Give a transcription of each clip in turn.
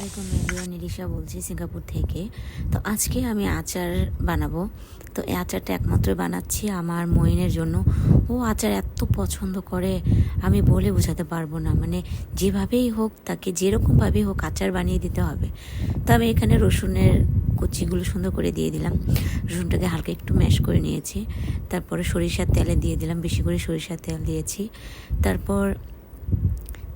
আলাইকুম এভরিওয়ান নিরিশা বলছি সিঙ্গাপুর থেকে। তো আজকে আমি আচার বানাবো। তো এই আচারটা একমাত্র বানাচ্ছি আমার মইনের জন্য। ও আচার এত পছন্দ করে, আমি বলে বোঝাতে পারব না। মানে যেভাবেই হোক, তাকে যেরকমভাবেই হোক আচার বানিয়ে দিতে হবে। তো আমি এখানে রসুনের কুচিগুলো সুন্দর করে দিয়ে দিলাম। রসুনটাকে হালকা একটু ম্যাশ করে নিয়েছি। তারপরে সরিষার তেলে দিয়ে দিলাম, বেশি করে সরিষার তেল দিয়েছি। তারপর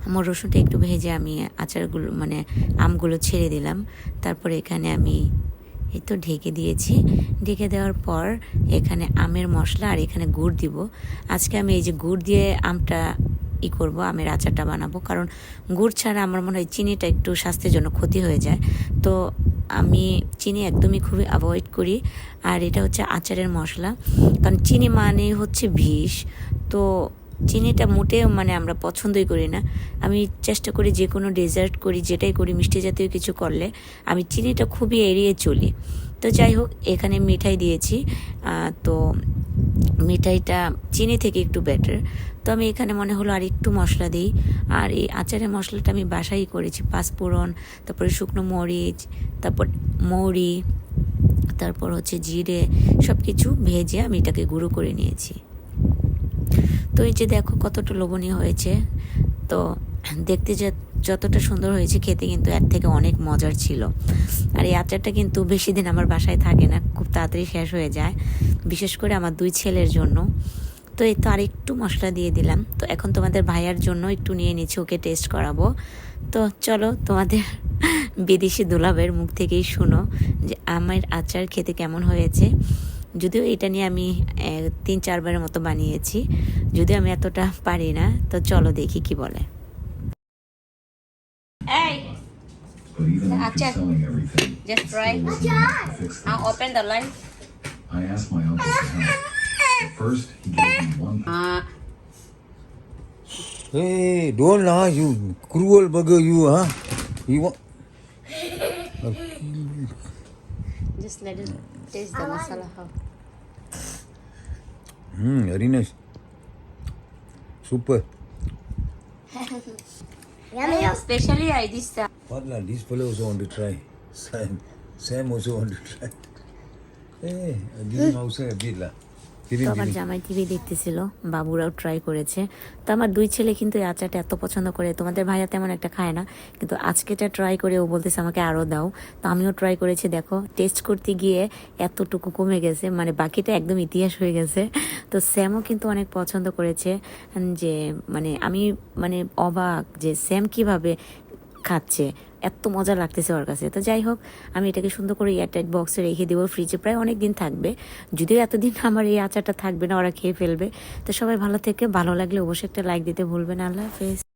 আমার রসুনটা একটু ভেজে আমি আচারগুলো মানে আমগুলো ছেড়ে দিলাম। তারপর এখানে আমি এই তো ঢেকে দিয়েছি। ঢেকে দেওয়ার পর এখানে আমের মশলা আর এখানে গুড় দিব। আজকে আমি এই যে গুড় দিয়ে আমটা ই করব, আমের আচারটা বানাবো। কারণ গুড় ছাড়া আমার মনে হয় চিনিটা একটু স্বাস্থ্যের জন্য ক্ষতি হয়ে যায়। তো আমি চিনি একদমই খুবই অ্যাভয়েড করি। আর এটা হচ্ছে আচারের মশলা। কারণ চিনি মানে হচ্ছে বিষ। তো চিনিটা মোটেও মানে আমরা পছন্দই করি না। আমি চেষ্টা করি যে কোনো ডেজার্ট করি, যেটাই করি, মিষ্টি জাতীয় কিছু করলে আমি চিনিটা খুবই এড়িয়ে চলি। তো যাই হোক, এখানে মিঠাই দিয়েছি। তো মিঠাইটা চিনি থেকে একটু বেটার তো আমি এখানে মনে হলো আর একটু মশলা দিই। আর এই আচারের মশলাটা আমি বাসাই করেছি। পাঁচফোড়ন, তারপরে শুকনো মরিচ, তারপর মৌরি, তারপর হচ্ছে জিরে সব কিছু ভেজে আমি এটাকে গুঁড়ো করে নিয়েছি। তো এই যে দেখো কতটা লোভনীয় হয়েছে। তো দেখতে যে যতটা সুন্দর হয়েছে খেতে কিন্তু এর থেকে অনেক মজার ছিল। আর এই আচারটা কিন্তু বেশি দিন আমার বাসায় থাকে না, খুব তাড়াতাড়ি শেষ হয়ে যায়, বিশেষ করে আমার দুই ছেলের জন্য। তো এই তো আর একটু মশলা দিয়ে দিলাম। তো এখন তোমাদের ভাইয়ার জন্য একটু নিয়ে নিচ্ছি, ওকে টেস্ট করাবো। তো চলো তোমাদের বিদেশি দুলাভের মুখ থেকেই শুনো যে আমার আচার খেতে কেমন হয়েছে। যদিও এটা নিয়ে আমি তিন চারবারের মতো বানিয়েছি যদিও আমি এতটা পারি না তো চলো দেখি কি বলে Hey, But even after acar. selling everything, Just try. I'll open the light. I asked my uncle for help. At first, he gave me one. Uh, Hey, don't lie, you cruel bugger, you, huh? You want. just let it taste the masala. How? Hmm, very nice. Super. Especially I this. Uh, What lah, this fellow also want to try. Sam, Sam also want to try. Hey, give him outside a bit lah. তো আমার জামাই TV দেখতেছিল Baburao try করেছে। তো আমার দুই ছেলে কিন্তু এই আচারটা এত পছন্দ করে তোমাদের ভাইয়া তেমন একটা খায় না কিন্তু আজকেটা ট্রাই করে ও বলতেছে আমাকে আরও দাও। তো আমিও ট্রাই করেছি দেখো টেস্ট করতে গিয়ে এতটুকু কমে গেছে মানে বাকিটা একদম ইতিহাস হয়ে গেছে। তো স্যামও কিন্তু অনেক পছন্দ করেছে যে মানে আমি মানে অবাক যে স্যাম কীভাবে খাচ্ছে। এত মজা লাগতেছে ওর কাছে। তো যাই হোক, আমি এটাকে সুন্দর করে এয়ারটাইট বক্সে রেখে দেবো। ফ্রিজে প্রায় অনেক দিন থাকবে। যদিও এতদিন আমার এই আচারটা থাকবে না, ওরা খেয়ে ফেলবে। তো সবাই ভালো থেকে, ভালো লাগলে অবশ্যই একটা লাইক দিতে ভুলবেন আল্লাহ হাফেজ।